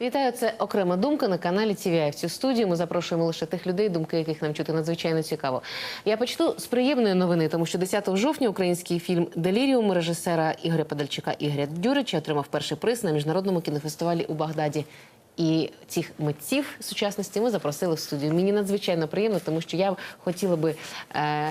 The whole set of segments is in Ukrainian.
Вітаю, це окрема думка на каналі TVI. В цю студію ми запрошуємо лише тих людей, думки яких нам чути надзвичайно цікаво. Я почну з приємної новини, тому що 10 жовтня український фільм Деліріум режисера Ігоря Подальчука Ігоря Дюрича отримав перший приз на міжнародному кінофестивалі у Багдаді. І цих митців сучасності ми запросили в студію. Мені надзвичайно приємно, тому що я хотіла би, е,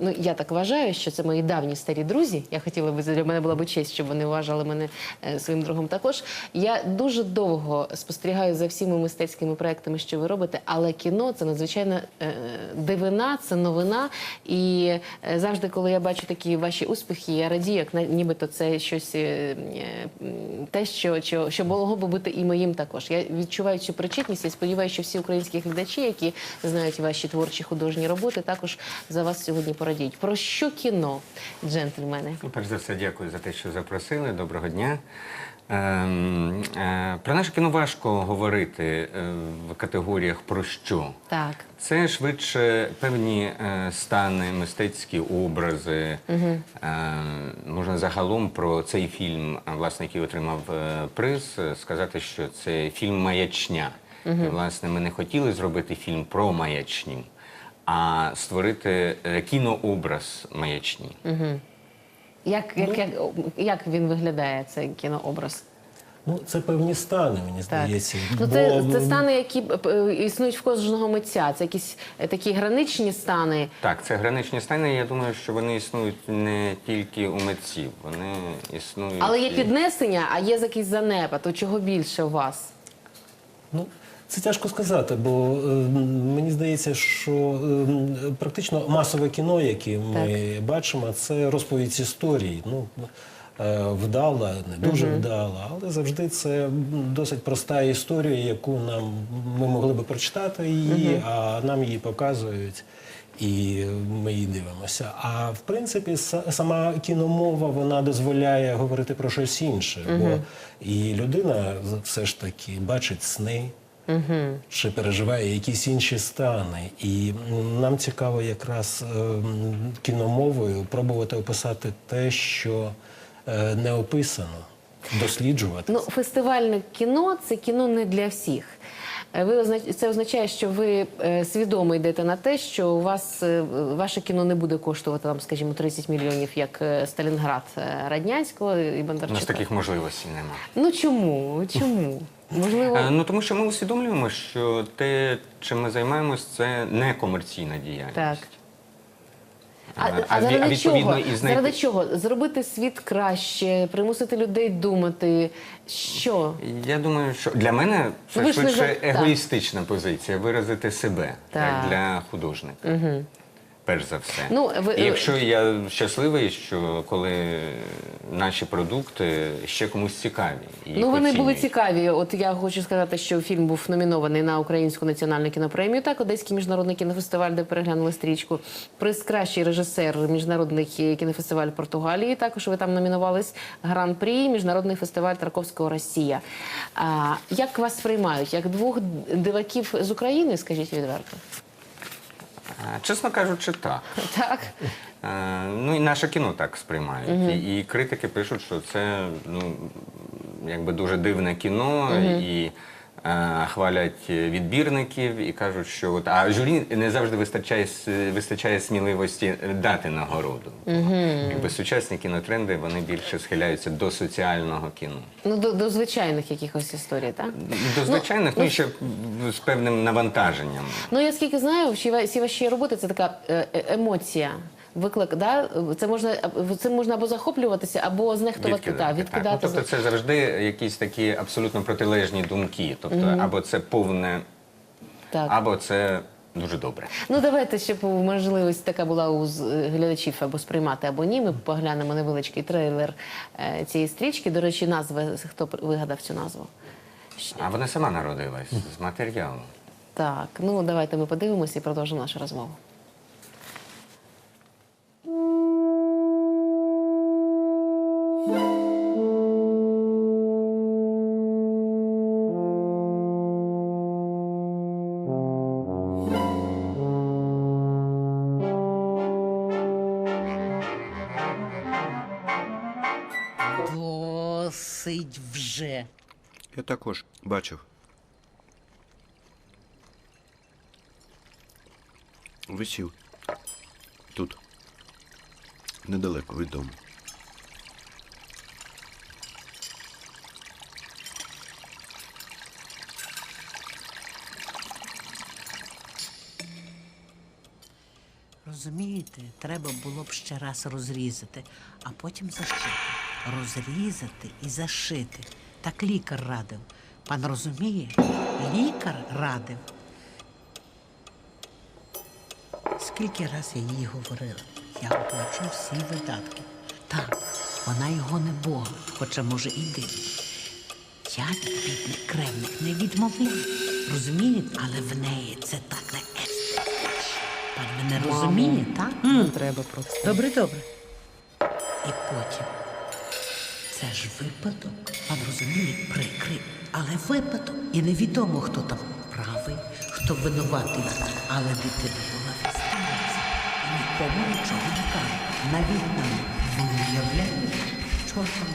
ну я так вважаю, що це мої давні старі друзі. Я хотіла би для мене була б честь, щоб вони вважали мене е, своїм другом. Також я дуже довго спостерігаю за всіми мистецькими проектами, що ви робите, але кіно це надзвичайно е, дивина, це новина. І е, завжди, коли я бачу такі ваші успіхи, я радію, як на- нібито це щось е, е, те, що, що, що могло би бути і моїм також. Я відчуваю цю причетність і сподіваюся, що всі українські глядачі, які знають ваші творчі художні роботи, також за вас сьогодні порадіють. Про що кіно, джентльмени? Ну, Перш за все, дякую за те, що запросили. Доброго дня. Ем, е, про наше кіно важко говорити е, в категоріях про що. Так. Це швидше певні е, стани, мистецькі образи. Е, можна загалом про цей фільм, власне, який отримав приз, сказати, що це фільм Маячня. І, власне, ми не хотіли зробити фільм про маячню, а створити кінообраз маячні. Як, як, як, як він виглядає, цей кінообраз? Ну, це певні стани, мені здається. Ну, Бо, це, це стани, які е, існують в кожного митця. Це якісь е, такі граничні стани. Так, це граничні стани. Я думаю, що вони існують не тільки у митців, вони існують. Але є і- піднесення, а є якийсь занепад. То чого більше у вас? Ну, це тяжко сказати, бо е, мені здається, що е, практично масове кіно, яке ми бачимо, це розповідь історії. Ну, е, вдала, не дуже вдала, але завжди це досить проста історія, яку нам ми могли би прочитати її, а нам її показують. І ми її дивимося. А в принципі, сама кіномова вона дозволяє говорити про щось інше. Бо і людина все ж таки бачить сни, чи переживає якісь інші стани. І нам цікаво якраз ем, кіномовою пробувати описати те, що е, не описано, досліджувати. Ну, фестивальне кіно це кіно не для всіх. Е, Ви це означає, що ви е, свідомо йдете на те, що у вас е, ваше кіно не буде коштувати вам, скажімо, 30 мільйонів, як е, Сталінград е, Раднянського і У нас таких можливостей немає. Ну чому? Чому? Можливо, Е, Ну тому що ми усвідомлюємо, що те, чим ми займаємось, це не комерційна діяльність. так. А, А, а, а заради, чого? і знайти- заради чого? Зробити світ краще, примусити людей думати. Що? Я думаю, що для мене це швидше за- так. егоїстична позиція виразити себе Так. як для художника. Угу. Перш за все. Ну, ви- І якщо я щасливий, що коли наші продукти ще комусь цікаві. Їх Ну вони були цікаві. От я хочу сказати, що фільм був номінований на Українську національну кінопремію. Так, Одеський міжнародний кінофестиваль, де переглянули стрічку. Приз кращий режисер міжнародний кінофестиваль Португалії. Також ви там номінувались гран-прі, міжнародний фестиваль Тарковського Росія. А, як вас сприймають? Як двох диваків з України, скажіть відверто? Чесно кажучи, так. Так. Е, Ну і наше кіно так сприймають. І, і критики пишуть, що це ну, якби дуже дивне кіно, і е, хвалять відбірників і кажуть, що от, а журі не завжди вистачає, вистачає сміливості дати нагороду. Якби сучасні кінотренди вони більше схиляються до соціального кіно. Ну, до, до звичайних якихось історій, так? До звичайних, ну, і ще з певним навантаженням. Ну я скільки знаю, всі ваші роботи це така е, е, емоція. Виклик, да? це можна цим можна або захоплюватися, або знехтувати та, відкидати. Ну, тобто це завжди якісь такі абсолютно протилежні думки. Тобто, або це повне, так. або це дуже добре. Ну давайте, щоб можливість така була у е, глядачів або сприймати, або ні. Ми поглянемо невеличкий трейлер е, цієї стрічки. До речі, назва хто вигадав цю назву? А вона сама народилась з матеріалу. Так, ну давайте ми подивимося і продовжимо нашу розмову. Також бачив. Висів. Тут. Недалеко від дому. Розумієте, треба було б ще раз розрізати, а потім зашити. Розрізати і зашити. Так лікар радив. Пан розуміє? Лікар радив. Скільки раз я їй говорила, я оплачу всі видатки. Так, вона його не бога, хоча може і дивить. Я від бідний кремник не відмовляю. Розумієте? Але в неї це так не естетично. Пан мене розуміє, так? Не треба просто. Добре, добре. І потім. Це ж випадок. Пан розуміє, прикрий. Але випадок. І невідомо, хто там правий, хто винуватий. Але дитина була в естетиці. І нікому нічого не каже. Навіть нам. не уявляє, що там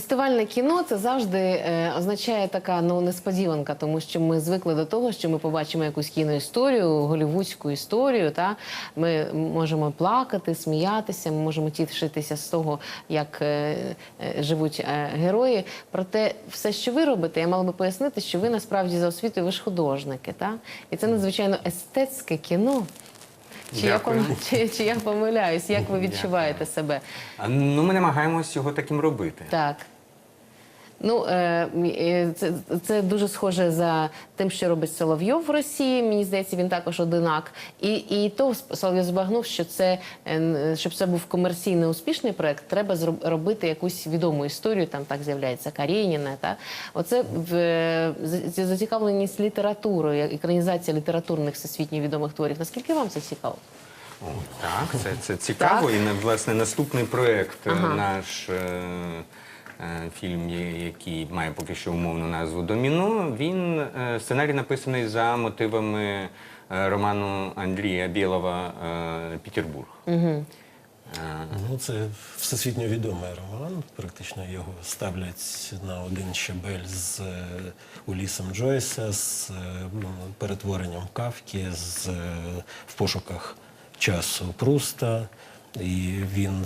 Фестивальне кіно це завжди е, означає така ну несподіванка, тому що ми звикли до того, що ми побачимо якусь кіноісторію, голівудську історію. Та ми можемо плакати, сміятися, ми можемо тішитися з того, як е, е, живуть е, герої. Проте, все, що ви робите, я мала би пояснити, що ви насправді за освітою ви ж художники, та і це надзвичайно естетське кіно. Чи я, пом- чи, чи я помиляюсь, як ви відчуваєте себе? А, Ну, ми намагаємось його таким робити. Так. Ну, е, е, це, це дуже схоже за тим, що робить Соловйов в Росії. Мені здається, він також одинак. І, і то Соловйов збагнув, що це е, щоб це був комерційно успішний проект, треба робити якусь відому історію. Там так з'являється Карєніна. Та оце в зацікавленість літературою, екранізація літературних всесвітньо відомих творів. Наскільки вам це цікаво? О, так, це, це цікаво. Так. І власне наступний проєкт е, Ага. наш. е, Фільм, який має поки що умовну назву Доміно. Він е, сценарій написаний за мотивами е, роману Андрія Білова е, Петербург. Е, Ну, це всесвітньо відомий роман. Практично його ставлять на один щабель з е, Улісом Джойса, з е, перетворенням Кавки, з е, в пошуках часу Пруста. І він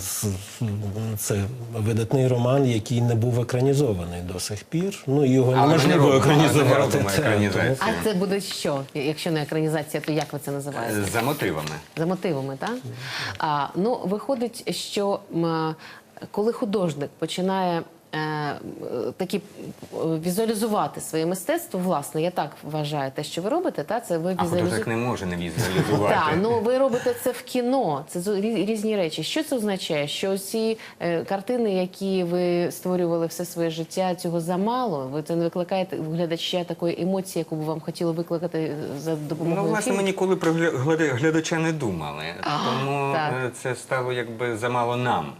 це видатний роман, який не був екранізований до сих пір. Ну його Але не не екранізувати. Це, екранізацію. А це буде що? Якщо не екранізація, то як ви це називаєте? За мотивами. За мотивами, так? А, ну, виходить, що м, коли художник починає такі е, візуалізувати своє мистецтво, власне, я так вважаю, те, що ви робите, та, це ви А художник візуалізуєте. не може не візуалізувати. Так, ну ви робите це в кіно. Це різні речі. Що це означає? Що ці е, картини, які ви створювали все своє життя, цього замало? Ви це не викликаєте у глядача такої емоції, яку б вам хотіло викликати за допомогою Ну, власне, ми ніколи про гля- гля- глядача не думали, тому е, це стало якби замало нам.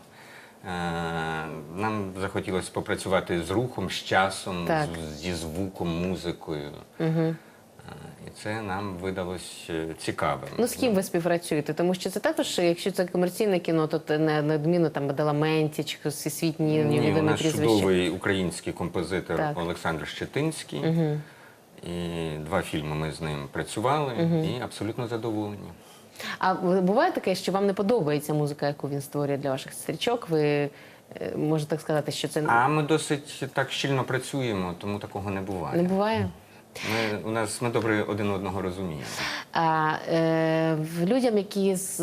Е, Нам захотілося попрацювати з рухом, з часом, Так. з- зі звуком, музикою. Е, І це нам видалось е, цікавим. Ну, з ким ви співпрацюєте? Тому що це також, якщо це комерційне кіно, то це не неодмінно там Бадаламенті чи всесвітні Ні, у нас прізвища. чудовий український композитор Так. Олександр Щетинський. І два фільми ми з ним працювали і абсолютно задоволені. А буває таке, що вам не подобається музика, яку він створює для ваших стрічок? Ви е, можна так сказати, що це А ми досить так щільно працюємо, тому такого не буває. не буває? Ми, у нас ми добре один одного розуміємо. А е, людям, які з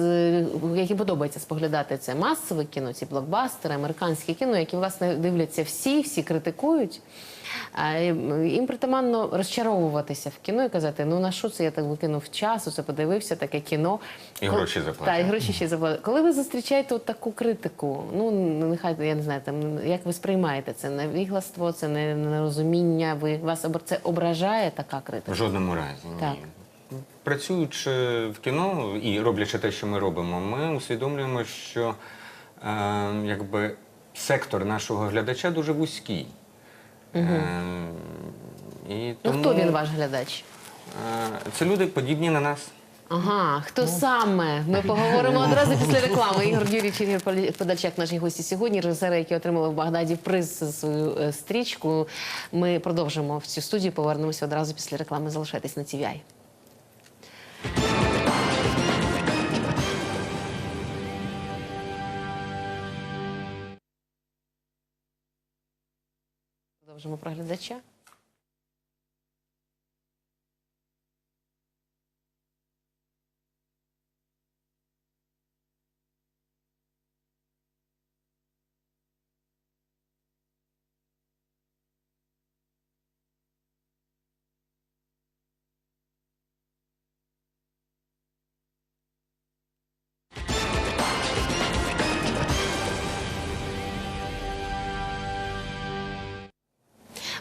яким подобається споглядати це масове кіно, ці блокбастери, американське кіно, які власне дивляться всі, всі критикують. А е, їм притаманно розчаровуватися в кіно і казати: ну на що це я так викинув часу, це подивився таке кіно. І Коли- гроші заплатив. Так, і гроші ще заплатив. Коли ви зустрічаєте от таку критику, ну нехай я не знаю, там як ви сприймаєте це невігластво, це не- нерозуміння. Ви вас це ображає така В критика? жодному разі. Ні. Так. Працюючи в кіно і роблячи те, що ми робимо, ми усвідомлюємо, що е, якби сектор нашого глядача дуже вузький. Е, і Ну тому, хто він ваш глядач? Е, це люди подібні на нас. Ага, хто саме? Ми поговоримо одразу після реклами. Ігор Юрійович, Ігор Подальчак, наші гості сьогодні, режисери, які отримали в Багдаді приз за свою е, стрічку. Ми продовжимо в цю студію. Повернемося одразу після реклами. Залишайтесь на TVI. Продовжимо про глядача.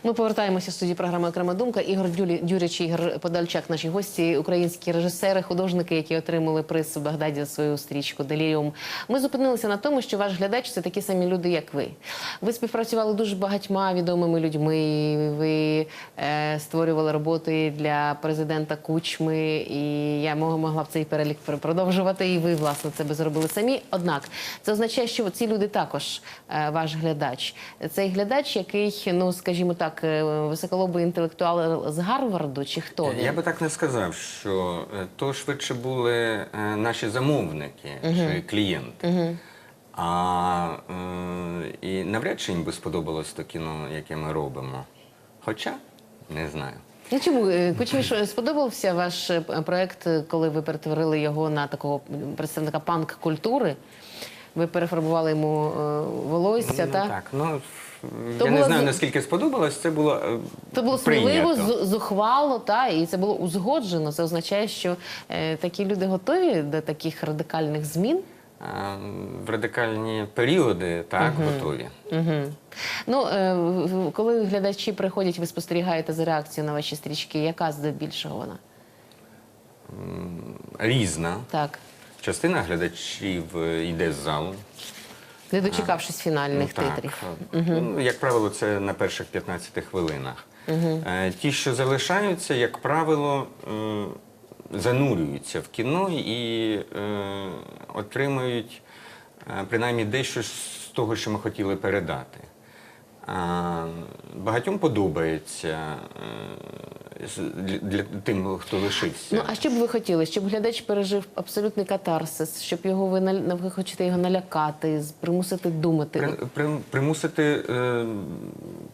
Ми повертаємося в студії програми Окрема думка. Ігор Дюлі, Дюрич, Ігор Подальчак, наші гості, українські режисери, художники, які отримали приз в Багдаді за свою стрічку Деліріум. Ми зупинилися на тому, що ваш глядач це такі самі люди, як ви. Ви співпрацювали дуже багатьма відомими людьми. Ви е, створювали роботи для президента Кучми, і я могла б цей перелік продовжувати. І ви власне це би зробили самі. Однак це означає, що ці люди також е, ваш глядач. Цей глядач, який, ну скажімо так, е, високолобий інтелектуал з Гарварду, чи хто він? Я би так не сказав, що е, то швидше були е, наші замовники чи клієнти. А е, і навряд чи їм би сподобалось то кіно, яке ми робимо. Хоча не знаю. Ну чому Кучмі що, сподобався ваш проект, е, коли ви перетворили його на такого представника панк-культури? Ви перефарбували йому волосся, ну, так? так. Ну, То я не знаю, з- наскільки сподобалось, це було. е, Це було сміливо, прийнято. з- зухвало, та і це було узгоджено. Це означає, що е, такі люди готові до таких радикальних змін. А, В радикальні періоди так готові. Угу. Ну, е, в- в- коли глядачі приходять, ви спостерігаєте за реакцією на ваші стрічки, яка здебільшого вона? Різна. Так. Частина глядачів е, йде з залу. Не дочекавшись фінальних Ну, так. титрів. Ну, як правило, це на перших 15 хвилинах. Е, Ті, що залишаються, як правило, занурюються в кіно і е, отримують е, принаймні дещо з того, що ми хотіли передати. Багатьом подобається для, тим, хто лишився. Ну, а що б ви хотіли? Щоб глядач пережив абсолютний катарсис, щоб його ви наль- ви хочете його налякати, примусити думати. При, при, примусити е,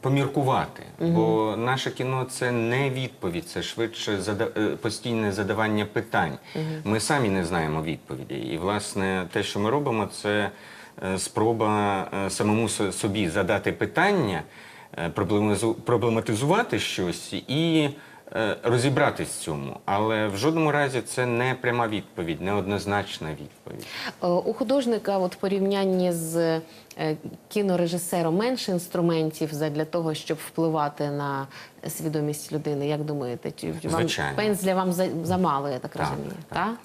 поміркувати. Бо наше кіно це не відповідь, це швидше зада, е, постійне задавання питань. Ми самі не знаємо відповіді. І, власне, те, що ми робимо, це е, спроба е, самому собі задати питання, проблематизувати щось і розібратись в цьому. Але в жодному разі це не пряма відповідь, не однозначна відповідь. Е, У художника, от в порівнянні з е, кінорежисером, менше інструментів для того, щоб впливати на свідомість людини. Як думаєте, чи вам Звичайно. пензля вам за- замало, я так, розумію? так, Так?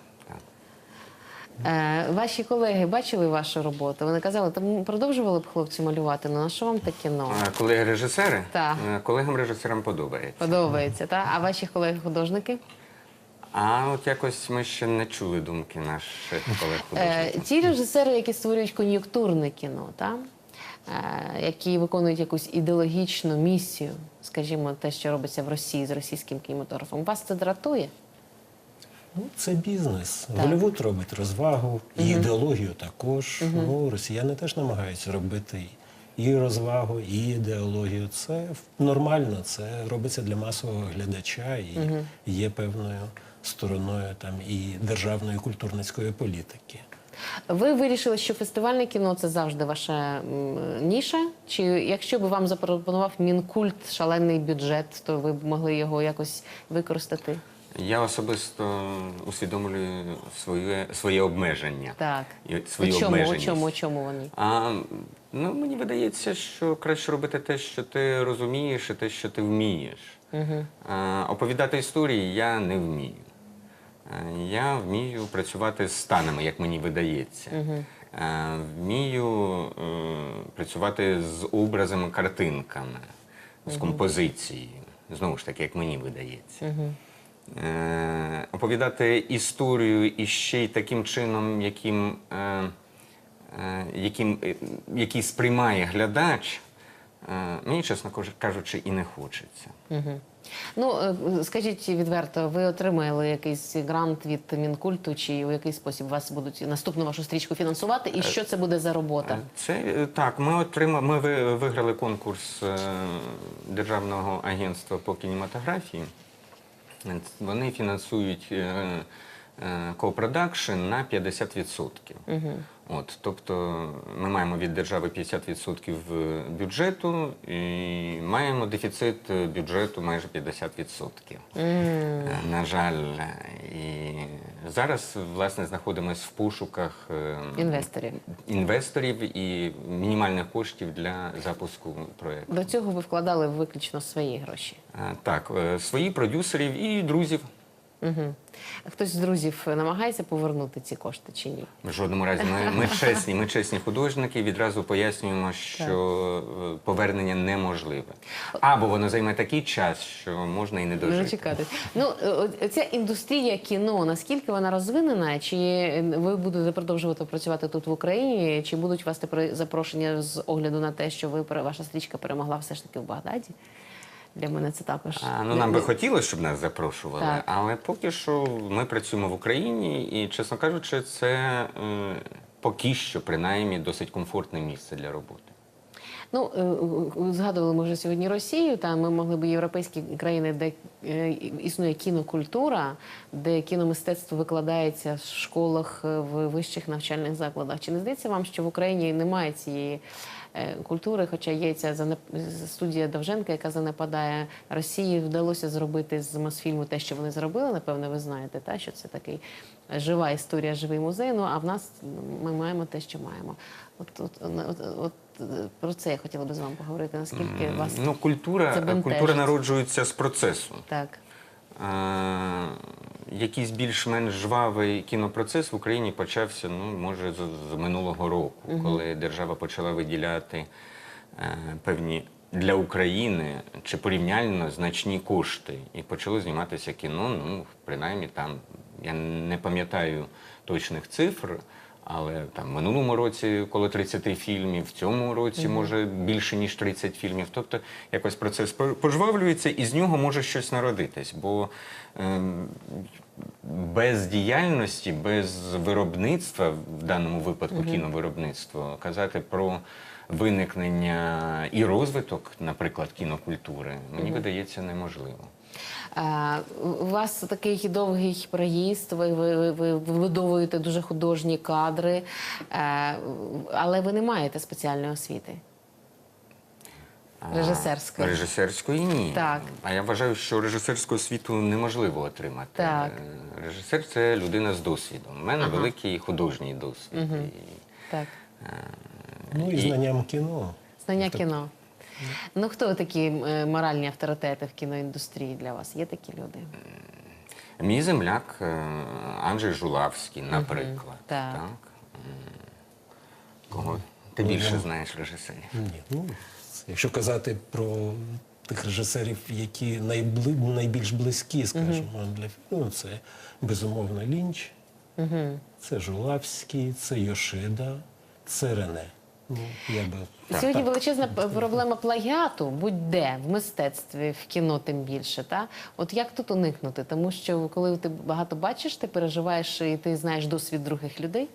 Е, ваші колеги бачили вашу роботу? Вони казали, там продовжували б хлопці малювати. Ну на що вам таке кіно? Колеги-режисери? Так. Е, Колегам-режисерам подобається. Подобається, так? А ваші колеги-художники? А от якось ми ще не чули думки наших Е, колег-художників. ті режисери, які створюють кон'юнктурне кіно? Е, які виконують якусь ідеологічну місію, скажімо, те, що робиться в Росії з російським кінематографом, вас це дратує? Ну, це бізнес. Голівуд робить розвагу, і ідеологію також. Ну, росіяни теж намагаються робити і розвагу, і ідеологію. Це нормально, це робиться для масового глядача і є певною стороною там і державної культурницької політики. Ви вирішили, що фестивальне кіно це завжди ваша ніша? Чи якщо б вам запропонував мінкульт шалений бюджет, то ви б могли його якось використати? Я особисто усвідомлюю своє, своє обмеження. Так. І свою чому, обмеженість. чому, чому вони? А, ну, мені видається, що краще робити те, що ти розумієш, і те, що ти вмієш. А, оповідати історії я не вмію. А, я вмію працювати з станами, як мені видається. А, вмію е, працювати з образами, картинками, з композицією. Знову ж таки, як мені видається. Е, оповідати історію і ще й таким чином, яким, е, е, яким, е, який сприймає глядач, е, мені, чесно кажучи, і не хочеться. Ну е, скажіть відверто, ви отримали якийсь грант від мінкульту, чи у який спосіб вас будуть наступну вашу стрічку фінансувати? І що це буде за робота? Це е, так. Ми отримали, ми виграли конкурс е, Державного агентства по кінематографії. Вони фінансують е, е, копродакшн на 50%. От, тобто ми маємо від держави 50% бюджету і маємо дефіцит е, бюджету майже 50%. Е, На жаль, і зараз власне знаходимося в пошуках е, Інвесторів. інвесторів і мінімальних коштів для запуску проєкту. До цього ви вкладали виключно свої гроші. Е, Так, е, свої продюсерів і друзів. Угу. Хтось з друзів намагається повернути ці кошти чи ні? В жодному разі ми, ми чесні, ми чесні художники. Відразу пояснюємо, що е, повернення неможливе. Або воно займе такий час, що можна і не Не дожити. дочекатись. Ну, е, ця індустрія кіно, наскільки вона розвинена? Чи ви будете продовжувати працювати тут в Україні? Чи будуть у вас тепер запрошення з огляду на те, що ви ваша стрічка перемогла все ж таки в Багдаді? Для мене це також. А, ну, нам би хотілося, щоб нас запрошували, Так. але поки що ми працюємо в Україні, і, чесно кажучи, це е, поки що, принаймні, досить комфортне місце для роботи. Ну, е, е, згадували ми вже сьогодні Росію. Та ми могли б європейські країни, де е, існує кінокультура, де кіномистецтво викладається в школах, е, в вищих навчальних закладах. Чи не здається вам, що в Україні немає цієї е, культури, хоча є ця занеп- студія Довженка, яка занепадає Росії, вдалося зробити з Мосфільму те, що вони зробили. Напевно, ви знаєте, та що це такий жива історія, живий музей. Ну а в нас ми маємо те, що маємо. От, от, от, от, е, про це я хотіла би з вами поговорити. Наскільки вас Ну, культура, це культура народжується з процесу. так? Якийсь більш-менш жвавий кінопроцес в Україні почався, ну, може, з, з минулого року, коли держава почала виділяти е, певні для України чи порівняльно значні кошти. І почало зніматися кіно, ну, принаймні там, я не пам'ятаю точних цифр. Але там в минулому році коло 30 фільмів, в цьому році може більше ніж 30 фільмів. Тобто якось процес пожвавлюється, і з нього може щось народитись. Бо ем, без діяльності, без виробництва, в даному випадку кіновиробництва, казати про виникнення і розвиток, наприклад, кінокультури, мені видається неможливо. Е, У вас такий довгий проїзд, ви, ви, ви вибудовуєте дуже художні кадри, е, але ви не маєте спеціальної освіти. Режисерської. Режисерської ні. Так. А я вважаю, що режисерську освіту неможливо отримати. Так. Е, Режисер це людина з досвідом. У мене великий художній досвід. І, Так. Ну і І- знанням кіно. Знання кіно. Ну, хто такі е, моральні авторитети в кіноіндустрії для вас? Є такі люди? Мій земляк е, Анджей Жулавський, наприклад. Так. М. Кого ти більше знаєш режисерів? Ні, ну якщо казати про тих режисерів, які найбли, найбільш близькі, скажімо, для фільму, це безумовно Лінч, це Жулавський, це Йошида, це Рене. Ну, я би Сьогодні величезна проблема плагіату будь-де в мистецтві, в кіно тим більше. Та от як тут уникнути? Тому що коли ти багато бачиш, ти переживаєш і ти знаєш досвід других людей.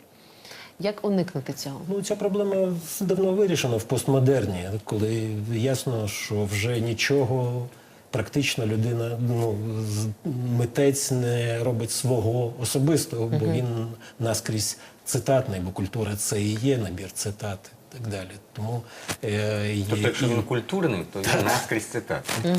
Як уникнути цього? Ну, ця проблема давно вирішена в постмодерні, коли ясно, що вже нічого практично людина, ну, з- митець не робить свого особистого, бо він наскрізь цитатний, бо культура це і є набір цитат і так далі. Тому е, є Тобто, якщо і- він культурний, то він наскрізь цитат. Так,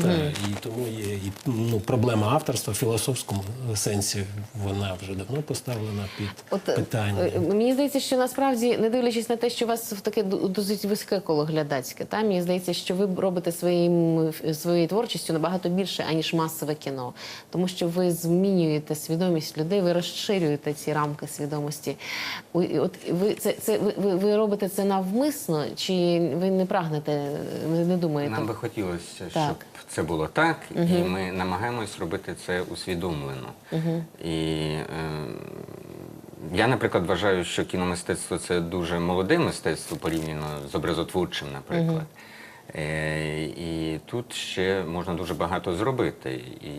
і тому є і ну, проблема авторства в філософському сенсі, вона вже давно поставлена під От е, питання. е, мені здається, що насправді, не дивлячись на те, що у вас таке досить вузьке коло глядацьке, та мені здається, що ви робите своїм своєю творчістю набагато більше, аніж масове кіно, тому що ви змінюєте свідомість людей, ви розширюєте ці рамки свідомості. От ви це, це ви, ви- ви робите це навмисно, чи ви не прагнете, не думаєте? Нам би хотілося, щоб це було так, і ми намагаємось робити це усвідомлено. І е, я, наприклад, вважаю, що кіномистецтво це дуже молоде мистецтво порівняно з образотворчим, наприклад. Е, і тут ще можна дуже багато зробити. І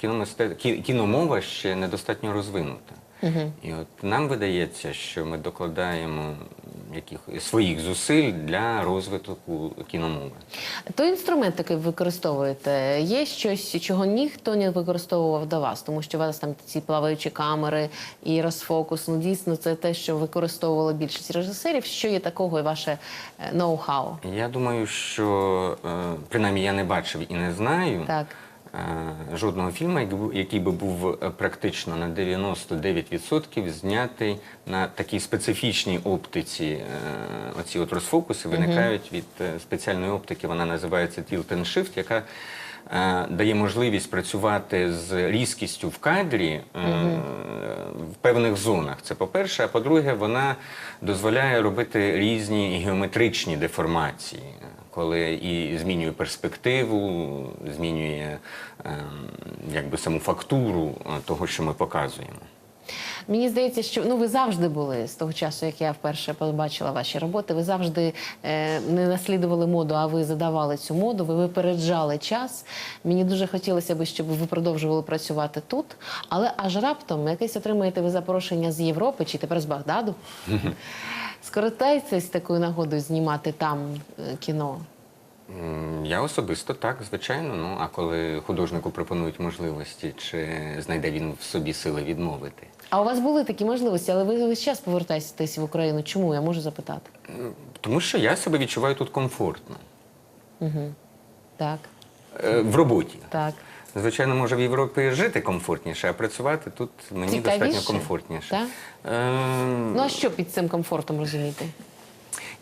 кіномисте... кіномова ще недостатньо розвинута. І от нам видається, що ми докладаємо яких своїх зусиль для розвитку кіномови. Той інструмент, який ви використовуєте, є щось, чого ніхто не використовував до вас, тому що у вас там ці плаваючі камери і розфокус. Ну дійсно, це те, що використовувала більшість режисерів. Що є такого і ваше е, ноу-хау? Я думаю, що е, принаймні я не бачив і не знаю Так. Е, жодного фільму, який би був е, практично на 99% знятий на такій специфічній оптиці. Е, Оці от розфокуси виникають від спеціальної оптики. Вона називається Tilt and Shift, яка дає можливість працювати з різкістю в кадрі в певних зонах. Це по-перше. А по-друге, вона дозволяє робити різні геометричні деформації, коли і змінює перспективу, змінює ем, якби саму фактуру е, того, що ми показуємо. Мені здається, що ну ви завжди були з того часу, як я вперше побачила ваші роботи. Ви завжди е, не наслідували моду, а ви задавали цю моду. Ви випереджали час. Мені дуже хотілося б, щоб ви продовжували працювати тут. Але аж раптом якесь отримаєте ви запрошення з Європи чи тепер з Багдаду. Скористайтеся такою нагодою знімати там е, кіно. Я особисто так, звичайно. Ну а коли художнику пропонують можливості, чи знайде він в собі сили відмовити? А у вас були такі можливості, але ви весь час повертаєтесь в Україну. Чому я можу запитати? Тому що я себе відчуваю тут комфортно Так, Е, в роботі. так. Звичайно, може в Європі жити комфортніше, а працювати тут мені Цікавіше? достатньо комфортніше. Ем, Ну а що під цим комфортом розуміти?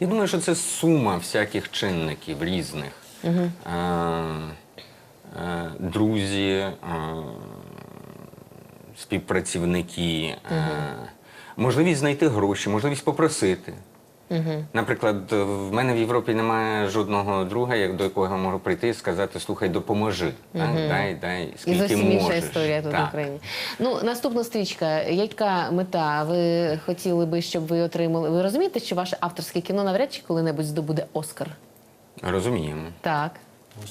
Я думаю, що це сума всяких чинників різних. Е, е, друзі, е, співпрацівники, е, можливість знайти гроші, можливість попросити. Наприклад, в мене в Європі немає жодного друга, як до якого я можу прийти і сказати: слухай, допоможи. Так, дай, дай, І скільки зовсім інша історія тут в Україні. Ну, наступна стрічка. Яка мета? Ви хотіли би, щоб ви отримали? Ви розумієте, що ваше авторське кіно навряд чи коли-небудь здобуде Оскар? Розуміємо. Так.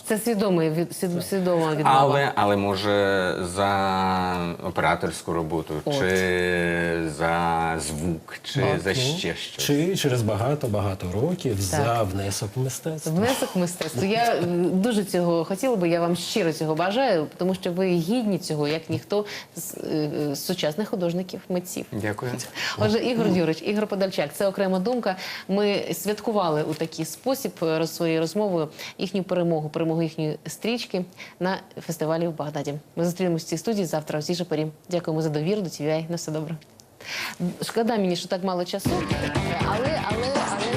Це свідомий від свідома відмова. Але, але може за операторську роботу, От. чи за звук, чи Так, за ну, ще щось. Чи через багато-багато років за внесок в мистецтво. Внесок в мистецтво. Я е, дуже цього хотіла би, я вам щиро цього бажаю, тому що ви гідні цього, як ніхто з, е, е, з сучасних художників, митців. Дякую. Отже, Ігор Юрич, Ігор Подальчак, це окрема думка. Ми святкували у такий спосіб роз- своєю розмовою їхню перемогу, перемогу їхньої стрічки на фестивалі в Багдаді. Ми зустрінемось в цій студії завтра Усі же порі. Дякуємо за довіру до TVI. На все добре. Шкода мені, що так мало часу, але, але, але.